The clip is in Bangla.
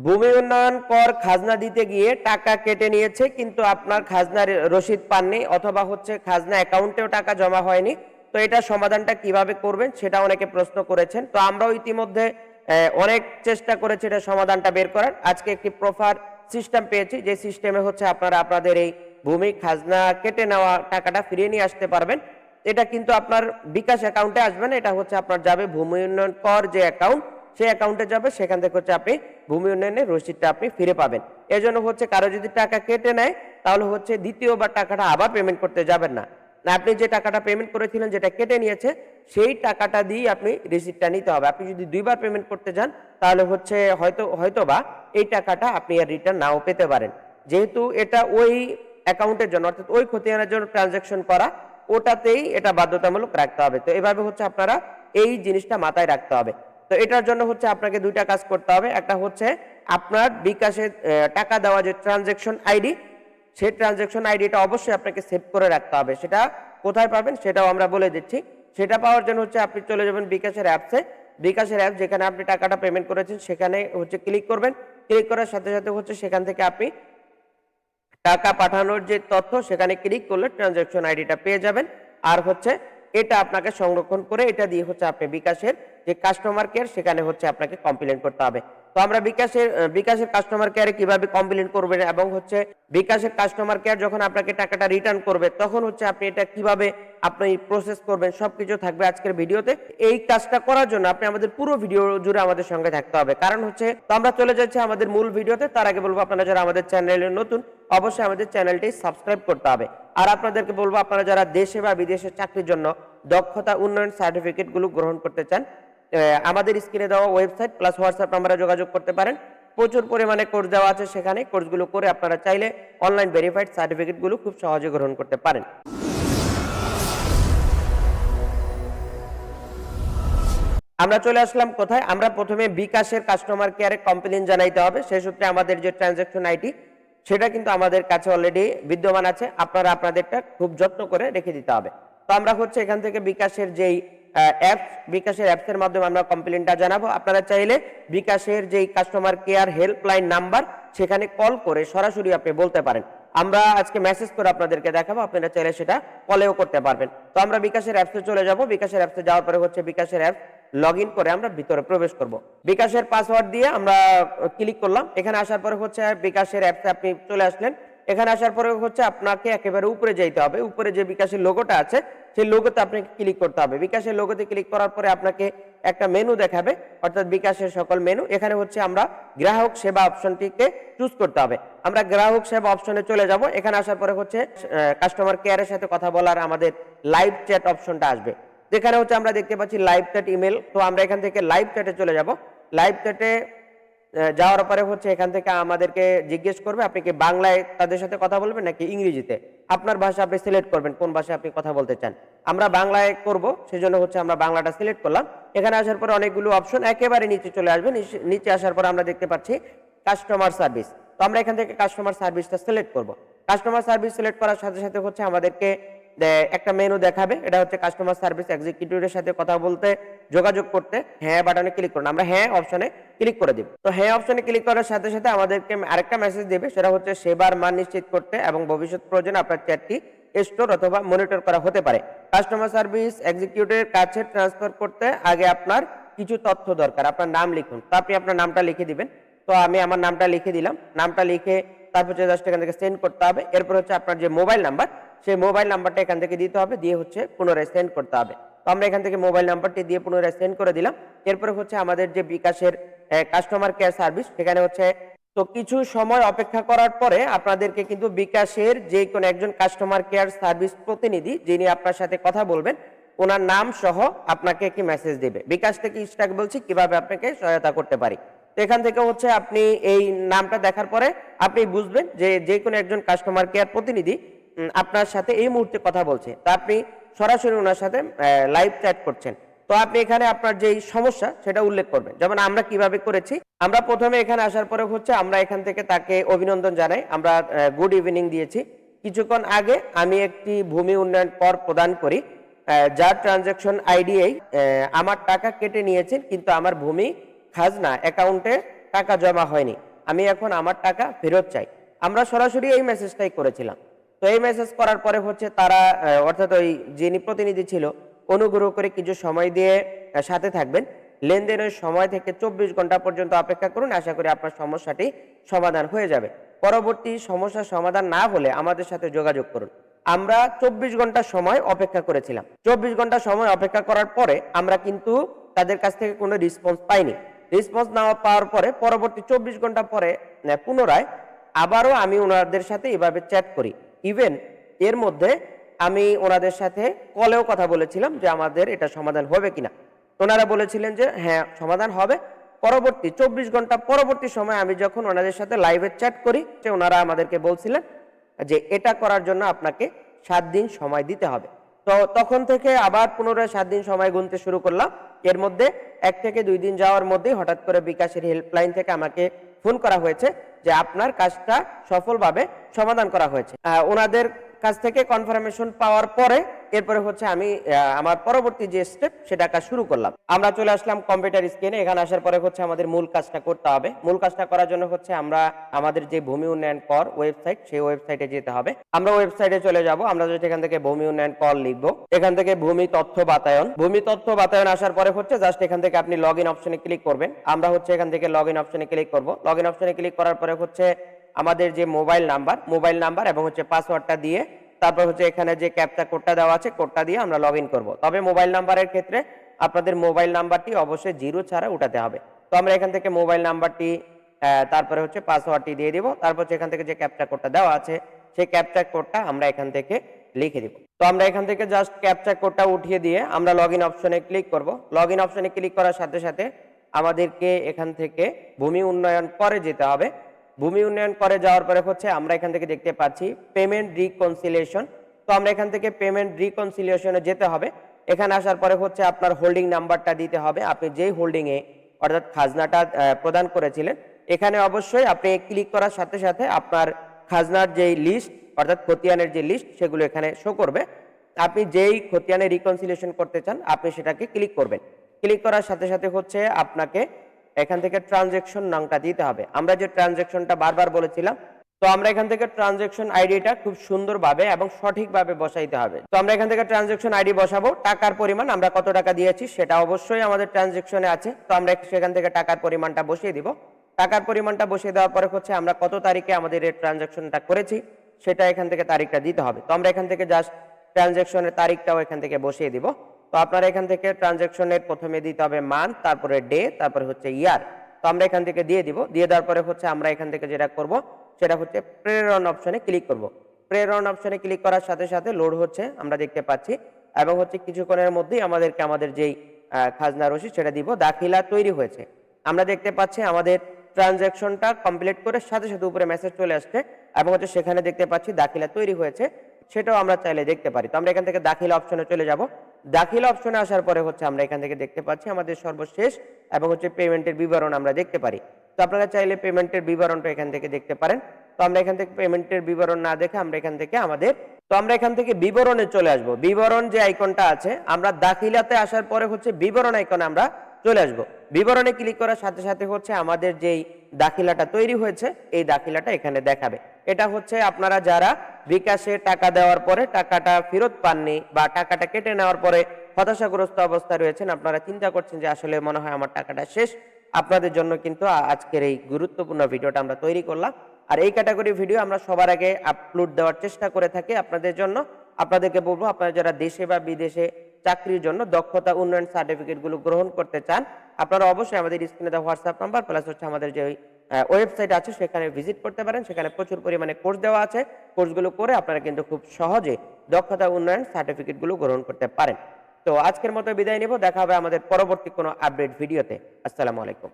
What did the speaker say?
ভূমি উন্নয়ন কর খাজনা দিতে গিয়ে টাকা কেটে নিয়েছে, কিন্তু আপনার খাজনার রসিদ পাননি অথবা হচ্ছে খাজনা অ্যাকাউন্টেও টাকা জমা হয়নি। তো এটা সমাধানটা কীভাবে করবেন সেটা অনেকে প্রশ্ন করেছেন। তো আমরাও ইতিমধ্যে অনেক চেষ্টা করেছি এটা সমাধানটা বের করার। আজকে একটি প্রফার সিস্টেম পেয়েছি, যে সিস্টেমে হচ্ছে আপনারা আপনাদের এই ভূমি খাজনা কেটে নেওয়া টাকাটা ফিরিয়ে নিয়ে আসতে পারবেন। এটা কিন্তু আপনার বিকাশ অ্যাকাউন্টে আসবে না, এটা হচ্ছে আপনার যাবে ভূমি উন্নয়ন কর যে অ্যাকাউন্ট। সেই অ্যাকাউন্টে যাবে, সেখান থেকে হচ্ছে আপনি ভূমি উন্নয়নের রসিদটা আপনি ফিরে পাবেন। এজন্য হচ্ছে কারও যদি টাকা কেটে নেয়, তাহলে হচ্ছে দ্বিতীয়বার টাকাটা আবার পেমেন্ট করতে যাবেন না। আপনি যে টাকাটা পেমেন্ট করেছিলেন, যেটা কেটে নিয়েছে, সেই টাকাটা দিয়ে আপনি রিসিপ্টটা নিতে হবে। আপনি যদি দুইবার পেমেন্ট করতে যান, তাহলে হচ্ছে হয়তো হয়তো বা এই টাকাটা আপনি আর রিটার্ন নাও পেতে পারেন। যেহেতু এটা ওই অ্যাকাউন্টের জন্য, অর্থাৎ ওই খতিয়ানের জন্য ট্রানজাকশন করা, ওটাতেই এটা বাধ্যতামূলক রাখতে হবে। তো এভাবে হচ্ছে আপনারা এই জিনিসটা মাথায় রাখতে হবে। তো এটার জন্য হচ্ছে আপনাকে দুইটা কাজ করতে হবে। একটা হচ্ছে আপনার বিকাশে টাকা দেওয়া যে ট্রানজাকশন আইডি সেই ট্রানজাকশন আইডিটা অবশ্যই আপনাকে সেভ করে রাখতে হবে। সেটা কোথায় পাবেন সেটাও আমরা বলে দিচ্ছি। সেটা পাওয়ার জন্য হচ্ছে আপনি চলে যাবেন বিকাশের অ্যাপসে বিকাশের অ্যাপ যেখানে আপনি টাকাটা পেমেন্ট করেছেন, সেখানে হচ্ছে ক্লিক করবেন। ক্লিক করার সাথে সাথে হচ্ছে সেখান থেকে আপনি টাকা পাঠানোর যে তথ্য, সেখানে ক্লিক করলে ট্রানজাকশন আইডিটা পেয়ে যাবেন। আর হচ্ছে এটা আপনাকে সংরক্ষণ করে এটা দিয়ে হচ্ছে আপনি বিকাশের যে কাস্টমার কেয়ার সেখানে হচ্ছে আপনাকে কমপ্লেন করতে হবে। তো আমরা বিকাশের বিকাশের কাস্টমার কেয়ারে কীভাবে কমপ্লেন করবেন এবং হচ্ছে বিকাশের কাস্টমার কেয়ার যখন আপনাকে টাকাটা রিটার্ন করবে, তখন হচ্ছে আপনি এটা কীভাবে আপনি প্রসেস করবেন, সবকিছু থাকবে আজকের ভিডিওতে। এই কাজটা করার জন্য আপনি আমাদের পুরো ভিডিও জুড়ে আমাদের সঙ্গে থাকতে হবে। কারণ হচ্ছে, তো আমরা চলে যাচ্ছি আমাদের মূল ভিডিওতে। তার আগে বলব, আপনারা যারা আমাদের চ্যানেলে নতুন অবশ্যই আমাদের চ্যানেলটি সাবস্ক্রাইব করতে হবে। আর আপনাদেরকে বলব, আপনারা যারা দেশে বা বিদেশে চাকরির জন্য দক্ষতা উন্নয়ন সার্টিফিকেটগুলো গ্রহণ করতে চান আমাদের স্ক্রিনে দেওয়া ওয়েবসাইট প্লাস হোয়াটসঅ্যাপ নাম্বারে যোগাযোগ করতে পারেন। প্রচুর পরিমাণে কোর্স দেওয়া আছে সেখানে। কোর্সগুলো করে আপনারা চাইলে অনলাইন ভেরিফাইড সার্টিফিকেটগুলো খুব সহজে গ্রহণ করতে পারেন। আমরা চলে আসলাম কোথায়? আমরা প্রথমে বিকাশের কাস্টমার কেয়ারে কমপ্লেন জানাইতে হবে। সেই সূত্রে আমাদের যে ট্রানজাকশন আইডি সেটা কিন্তু আমাদের কাছে অলরেডি বিদ্যমান আছে। আপনারা আপনাদেরটা খুব যত্ন করে রেখে দিতে হবে। তো আমরা হচ্ছে এখান থেকে বিকাশের যেই অ্যাপ বিকাশের অ্যাপসের মাধ্যমে আমরা কমপ্লেনটা জানাব। আপনারা চাইলে বিকাশের যেই কাস্টমার কেয়ার হেল্পলাইন নাম্বার সেখানে কল করে সরাসরি আপনি বলতে পারেন। আমরা আজকে মেসেজ করে আপনাদেরকে দেখাবো, আপনারা চাইলে সেটা কলেও করতে পারবেন। তো আমরা বিকাশের অ্যাপসে চলে যাব। বিকাশের অ্যাপসে যাওয়ার পরে হচ্ছে বিকাশের অ্যাপ লগ ইন করে আমরা ভিতরে প্রবেশ করব। বিকাশের পাসওয়ার্ড দিয়ে আমরা ক্লিক করলাম। এখানে আসার পরে হচ্ছে বিকাশের অ্যাপসে আপনি চলে আসলেন। এখানে আসার পরে হচ্ছে আপনাকে একেবারে উপরে যাইতে হবে। উপরে যে বিকাশের লোগোটা আছে, সেই লোগোতে আপনাকে ক্লিক করতে হবে। বিকাশের লোগোতে ক্লিক করার পরে আপনাকে একটা মেনু দেখাবে, অর্থাৎ বিকাশের সকল মেনু এখানে হচ্ছে আমরা গ্রাহক সেবা অপশনটিকে চুজ করতে হবে। আমরা গ্রাহক সেবা অপশনে চলে যাব। এখানে আসার পরে হচ্ছে কাস্টমার কেয়ারের সাথে কথা বলার আমাদের লাইভ চ্যাট অপশনটা আসবে। যেখানে হচ্ছে আমরা দেখতে পাচ্ছি লাইভ চ্যাট ইমেল তো আমরা এখান থেকে লাইভ চ্যাটে চলে যাব। লাইভ চ্যাটে যাওয়ার পরে হচ্ছে এখান থেকে আমাদেরকে জিজ্ঞেস করবে, আপনি কি বাংলায় তাদের সাথে কথা বলবেন নাকি ইংরেজিতে? আপনার ভাষা আপনি সিলেক্ট করবেন, কোন ভাষায় আপনি কথা বলতে চান। আমরা বাংলায় করব, সেজন্য হচ্ছে আমরা বাংলাটা সিলেক্ট করলাম। এখানে আসার পরে অনেকগুলো অপশন একেবারে নিচে চলে আসবে। নিচে- আসার পরে আমরা দেখতে পাচ্ছি কাস্টমার সার্ভিস তো আমরা এখান থেকে কাস্টমার সার্ভিসটা সিলেক্ট করব। কাস্টমার সার্ভিস সিলেক্ট করার সাথে সাথে হচ্ছে আমাদেরকে একটা মেনু দেখাবে, এটা হচ্ছে কাস্টমার সার্ভিস এক্সিকিউটিভের সাথে কথা বলতে, যোগাযোগ করতে হ্যাঁ বাটনে ক্লিক করুন। আমরা হ্যাঁ অপশনে ক্লিক করে দিব। তো হ্যাঁ অপশনে ক্লিক করার সাথে সাথে আমাদেরকে আরেকটা মেসেজ দেবে, সেটা হচ্ছে সেবার মান নিশ্চিত করতে এবং ভবিষ্যৎ প্রয়োজনে আপনার চ্যাটটি স্টোর অথবা মনিটর করা হতে পারে। কাস্টমার সার্ভিস এক্সিকিউটিভের কাছে ট্রান্সফার করতে আগে আপনার কিছু তথ্য দরকার। আপনার নাম লিখুন। তো আপনি আপনার নামটা লিখে দিবেন। তো আমি আমার নামটা লিখে দিলাম। নামটা লিখে তারপর হচ্ছে জাস্ট এখান থেকে সেন্ড করতে হবে। এরপর হচ্ছে আপনার যে মোবাইল নাম্বার সেই মোবাইল নাম্বারটা এখান থেকে দিতে হবে, দিয়ে হচ্ছে পুনরায় সেন্ড করতে হবে। তো আমরা এখান থেকে মোবাইল নাম্বারটি দিয়ে পুনরায় সেন্ড করে দিলাম। এরপরে হচ্ছে আমাদের যে বিকাশের কাস্টমার কেয়ার সার্ভিস সেখানে হচ্ছে, তো কিছু সময় অপেক্ষা করার পরে আপনাদেরকে কিন্তু বিকাশের যে কোনো একজন কাস্টমার কেয়ার সার্ভিস প্রতিনিধি, যিনি আপনার সাথে কথা বলবেন, ওনার নাম সহ আপনাকে একটি মেসেজ দেবে। বিকাশ থেকে স্টাক বলছি, কীভাবে আপনাকে সহায়তা করতে পারি। তো এখান থেকে হচ্ছে আপনি এই নামটা দেখার পরে আপনি বুঝবেন যে যে কোনো একজন কাস্টমার কেয়ার প্রতিনিধি আপনার সাথে এই মুহূর্তে কথা বলছে। তা আপনি সরাসরি ওনার সাথে লাইভ চ্যাট করছেন। তো আপনি এখানে আপনার যেই সমস্যা, সেটা উল্লেখ করবেন। যেমন আমরা কীভাবে করেছি, আমরা প্রথমে এখানে আসার পরে হচ্ছে আমরা এখান থেকে তাকে অভিনন্দন জানাই। আমরা গুড ইভিনিং দিয়েছি। কিছুক্ষণ আগে আমি একটি ভূমি উন্নয়ন কর প্রদান করি যার ট্রানজাকশন আইডি এই আমার টাকা কেটে নিয়েছেন, কিন্তু আমার ভূমি খাজনা অ্যাকাউন্টে টাকা জমা হয়নি। আমি এখন আমার টাকা ফেরত চাই। আমরা সরাসরি এই মেসেজটাই করেছিলাম। তো এই মেসেজ করার পরে হচ্ছে তারা অর্থাৎ ওই যিনি প্রতিনিধি ছিল, অনুগ্রহ করে কিছু সময় দিয়ে সাথে থাকবেন। লেনদেনের সময় থেকে চব্বিশ ঘণ্টা পর্যন্ত অপেক্ষা করুন। আশা করি আপনার সমস্যাটি সমাধান হয়ে যাবে। পরবর্তী সমস্যার সমাধান না হলে আমাদের সাথে যোগাযোগ করুন। আমরা চব্বিশ ঘণ্টা সময় অপেক্ষা করেছিলাম। চব্বিশ ঘণ্টা সময় অপেক্ষা করার পরে আমরা কিন্তু তাদের কাছ থেকে কোনো রেসপন্স পাইনি। রেসপন্স না পাওয়ার পরে পরবর্তী চব্বিশ ঘণ্টা পরে পুনরায় আবারও আমি ওনাদের সাথে এভাবে চ্যাট করি। ইভেন এর মধ্যে আমি ওনাদের সাথে কলেও কথা বলেছিলাম যে আমাদের এটা সমাধান হবে কিনা। ওনারা বলেছিলেন যে হ্যাঁ সমাধান হবে। পরবর্তী চব্বিশ ঘণ্টা পরবর্তী সময় আমি যখন ওনাদের সাথে লাইভে চ্যাট করি, যে ওনারা আমাদেরকে বলছিলেন যে, এটা করার জন্য আপনাকে সাত দিন সময় দিতে হবে। তো তখন থেকে আবার পুনরায় সাত দিন সময় গুনতে শুরু করলাম। এর মধ্যে এক থেকে দুই দিন যাওয়ার মধ্যেই হঠাৎ করে বিকাশের হেল্পলাইন থেকে আমাকে ফোন করা হয়েছে যে আপনার কাজটা সফলভাবে সমাধান করা হয়েছে। ওনাদের কাছ থেকে কনফার্মেশন পাওয়ার পরে এরপরে হচ্ছে আমি আমার পরবর্তী যে স্টেপ সেটা কাজ শুরু করলাম। আমরা চলে আসলাম কম্পিউটার স্ক্রিনে এখানে আসার পরে হচ্ছে আমাদের মূল কাজটা করতে হবে। মূল কাজটা করার জন্য হচ্ছে আমরা আমাদের যে ভূমি উন্নয়ন কর ওয়েবসাইট সেই ওয়েবসাইটে যেতে হবে। আমরা ওয়েবসাইটে চলে যাব, আমরা যদি এখান থেকে ভূমি উন্নয়ন কর লিখব। এখান থেকে ভূমি তথ্য বাতায়ন। ভূমি তথ্য বাতায়ন আসার পরে হচ্ছে জাস্ট এখান থেকে আপনি লগ ইন অপশনে ক্লিক করবেন। আমরা হচ্ছে এখান থেকে লগ ইন অপশনে ক্লিক করব। লগ ইন অপশনে ক্লিক করার পরে হচ্ছে আমাদের যে মোবাইল নাম্বার মোবাইল নাম্বার এবং হচ্ছে পাসওয়ার্ডটা দিয়ে তারপর হচ্ছে এখানে যে ক্যাপচা কোডটা দেওয়া আছে কোডটা দিয়ে আমরা লগ ইন করব। তবে মোবাইল নাম্বারের ক্ষেত্রে আপনাদের মোবাইল নাম্বারটি অবশ্যই জিরো ছাড়া উঠাতে হবে। তো আমরা এখান থেকে মোবাইল নাম্বারটি তারপরে হচ্ছে পাসওয়ার্ডটি দিয়ে দিব। তারপর হচ্ছে এখান থেকে যে ক্যাপচা কোডটা দেওয়া আছে, সেই ক্যাপচা কোডটা আমরা এখান থেকে লিখে দিব। তো আমরা এখান থেকে জাস্ট ক্যাপচা কোডটা উঠিয়ে দিয়ে আমরা লগ ইন অপশনে ক্লিক করব। লগ ইন অপশনে ক্লিক করার সাথে সাথে আমাদেরকে এখান থেকে ভূমি উন্নয়ন করে যেতে হবে। ভূমি উন্নয়ন করে যাওয়ার পরে হচ্ছে আমরা এখান থেকে দেখতে পাচ্ছি পেমেন্ট রিকনসিলিয়েশন তো আমরা এখান থেকে পেমেন্ট রিকনসিলিয়েশনে যেতে হবে। এখানে আসার পরে হচ্ছে আপনার হোল্ডিং নাম্বারটা দিতে হবে। আপনি যেই হোল্ডিংয়ে অর্থাৎ খাজনাটা প্রদান করেছিলেন, এখানে অবশ্যই আপনি ক্লিক করার সাথে সাথে আপনার খাজনার যেই লিস্ট অর্থাৎ খতিয়ানের যে লিস্ট সেগুলো এখানে শো করবে। আপনি যেই খতিয়ানে রিকনসিলিয়েশন করতে চান, আপনি সেটাকে ক্লিক করবেন। ক্লিক করার সাথে সাথে হচ্ছে আপনাকে এখান থেকে ট্রানজেকশন নামটা দিতে হবে। আমরা যে ট্রানজেকশনটা বারবার বলেছিলাম, তো আমরা এখান থেকে ট্রানজেকশন আইডিটা খুব সুন্দরভাবে এবং সঠিকভাবে বসাইতে হবে। তো আমরা এখান থেকে ট্রানজেকশন আইডি বসাবো, টাকার পরিমাণ আমরা কত টাকা দিয়েছি সেটা অবশ্যই আমাদের ট্রানজেকশনে আছে। তো আমরা সেখান থেকে টাকার পরিমাণটা বসিয়ে দিব। টাকার পরিমাণটা বসিয়ে দেওয়ার পরে হচ্ছে আমরা কত তারিখে আমাদের এই ট্রানজেকশনটা করেছি, সেটা এখান থেকে তারিখটা দিতে হবে। তো আমরা এখান থেকে জাস্ট ট্রানজেকশনের তারিখটাও এখান থেকে বসিয়ে দিব। তো আপনারা এখান থেকে ট্রানজেকশনের প্রথমে দিতে হবে মান তারপরে ডে তারপরে হচ্ছে ইয়ার তো আমরা এখান থেকে দিয়ে দিব। দিয়ে দেওয়ার পরে হচ্ছে আমরা এখান থেকে যেটা করব, সেটা হচ্ছে প্রেরণ অপশনে ক্লিক করব। প্রেরণ অপশনে ক্লিক করার সাথে সাথে লোড হচ্ছে, আমরা দেখতে পাচ্ছি। এবং হচ্ছে কিছুক্ষণের মধ্যেই আমাদেরকে আমাদের যেই খাজনা রসিদ সেটা দিব। দাখিলা তৈরি হয়েছে। আমরা দেখতে পাচ্ছি আমাদের ট্রানজ্যাকশনটা কমপ্লিট করে সাথে সাথে উপরে মেসেজ চলে আসছে এবং হচ্ছে সেখানে দেখতে পাচ্ছি দাখিলা তৈরি হয়েছে। সেটাও আমরা চাইলে দেখতে পারি। তো আমরা এখান থেকে দাখিলা অপশনে চলে যাব। দাখিলা অপশনে আসার পরে হচ্ছে আমরা এখান থেকে দেখতে পাচ্ছি আমাদের সর্বশেষ এবং হচ্ছে পেমেন্টের বিবরণ আমরা দেখতে পারি। তো আপনারা চাইলে পেমেন্টের বিবরণটা এখান থেকে দেখতে পারেন। তো আমরা এখান থেকে পেমেন্টের বিবরণ না দেখে আমরা এখান থেকে আমাদের তো আমরা এখান থেকে বিবরণে চলে আসব। বিবরণ যে আইকনটা আছে, আমরা দাখিলাতে আসার পরে হচ্ছে বিবরণ আইকনে আমরা চলে আসব। বিবরণে ক্লিক করার সাথে সাথে হচ্ছে আমাদের যেই দাখিলাটা তৈরি হয়েছে, এই দাখিলাটা এখানে দেখাবে। এটা হচ্ছে আপনারা যারা বিকাশে টাকা দেওয়ার পরে টাকাটা ফেরত পাননি বা টাকাটা কেটে নেওয়ার পরে হতাশাগ্রস্ত অবস্থায় রয়েছেন, আপনারা চিন্তা করছেন যে আসলে মনে হয় আমার টাকাটা শেষ। আপনাদের জন্য কিন্তু আজকের এই গুরুত্বপূর্ণ ভিডিওটা আমরা তৈরি করলাম। আর এই ক্যাটাগরি ভিডিও আমরা সবার আগে আপলোড দেওয়ার চেষ্টা করে থাকি আপনাদের জন্য। আপনাদেরকে বলব, আপনারা যারা দেশে বা বিদেশে চাকরির জন্য দক্ষতা উন্নয়ন সার্টিফিকেটগুলো গ্রহণ করতে চান, আপনারা অবশ্যই আমাদের স্ক্রিনে দেওয়া হোয়াটসঅ্যাপ নাম্বার প্লাস হচ্ছে আমাদের যে ওয়েবসাইট আছে, সেখানে ভিজিট করতে পারেন। সেখানে প্রচুর পরিমাণে কোর্স দেওয়া আছে। কোর্সগুলো করে আপনারা কিন্তু খুব সহজে দক্ষতা উন্নয়ন সার্টিফিকেটগুলো গ্রহণ করতে পারেন। তো আজকের মতো বিদায় নেব। দেখা হবে আমাদের পরবর্তী কোনো আপডেট ভিডিওতে আসসালামু আলাইকুম।